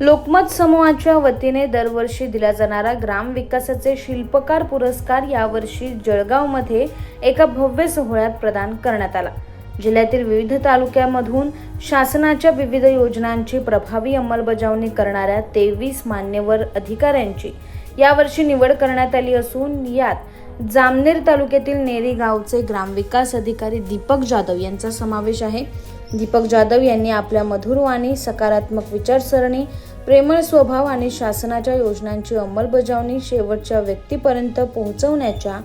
लोकमत समूहाच्या वतीने दरवर्षी दिला जाणारा ग्राम विकासाचे शिल्पकार पुरस्कार यावर्षी जळगावमध्ये एका भव्य सोहळ्यात प्रदान करण्यात आला. जिल्ह्यातील विविध तालुक्यामधून शासनाच्या विविध योजनांची प्रभावी अंमलबजावणी करणाऱ्या तेवीस मान्यवर अधिकाऱ्यांची यावर्षी निवड करण्यात आली असून यात जामनेर तालुक्यातील नेरी गावचे ग्रामविकास अधिकारी दीपक जाधव यांचा समावेश आहे. दीपक जाधव यांनी आपल्या मधुरवाणी सकारात्मक विचारसरणी प्रेमळ स्वभाव आणि शासनाच्या योजनांची अंमलबजावणी शेवटच्या व्यक्तीपर्यंत पोहोचवण्याच्या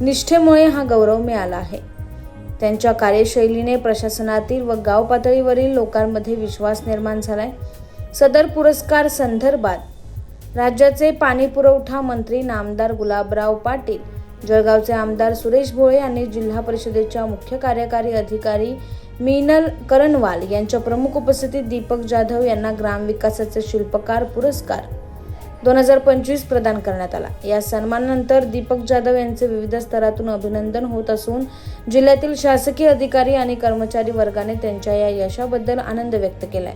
निष्ठेमुळे हा गौरव मिळाला आहे. त्यांच्या कार्यशैलीने प्रशासनातील व गाव पातळीवरील लोकांमध्ये विश्वास निर्माण झालाय. सदर पुरस्कार संदर्भात राज्याचे पाणी पुरवठा मंत्री नामदार गुलाबराव पाटील जळगावचे आमदार सुरेश भोळे आणि जिल्हा परिषदेच्या मुख्य कार्यकारी अधिकारी मीनल करणवाल यांच्या प्रमुख उपस्थितीत दीपक जाधव यांना ग्रामविकासाचे शिल्पकार पुरस्कार दोन हजार पंचवीस प्रदान करण्यात आला. या सन्मानानंतर दीपक जाधव यांचे विविध स्तरातून अभिनंदन होत असून जिल्ह्यातील शासकीय अधिकारी आणि कर्मचारी वर्गाने त्यांच्या या यशाबद्दल आनंद व्यक्त केलाय.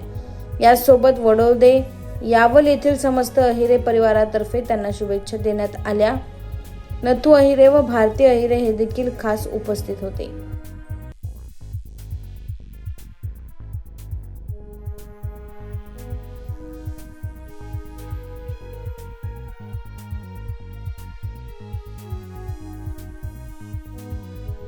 यासोबत वडोदे यावल येथील समस्त अहिरे परिवारातर्फे त्यांना शुभेच्छा देण्यात आल्या. नथू अहिरे व भारती अहिरे हे देखील खास उपस्थित होते.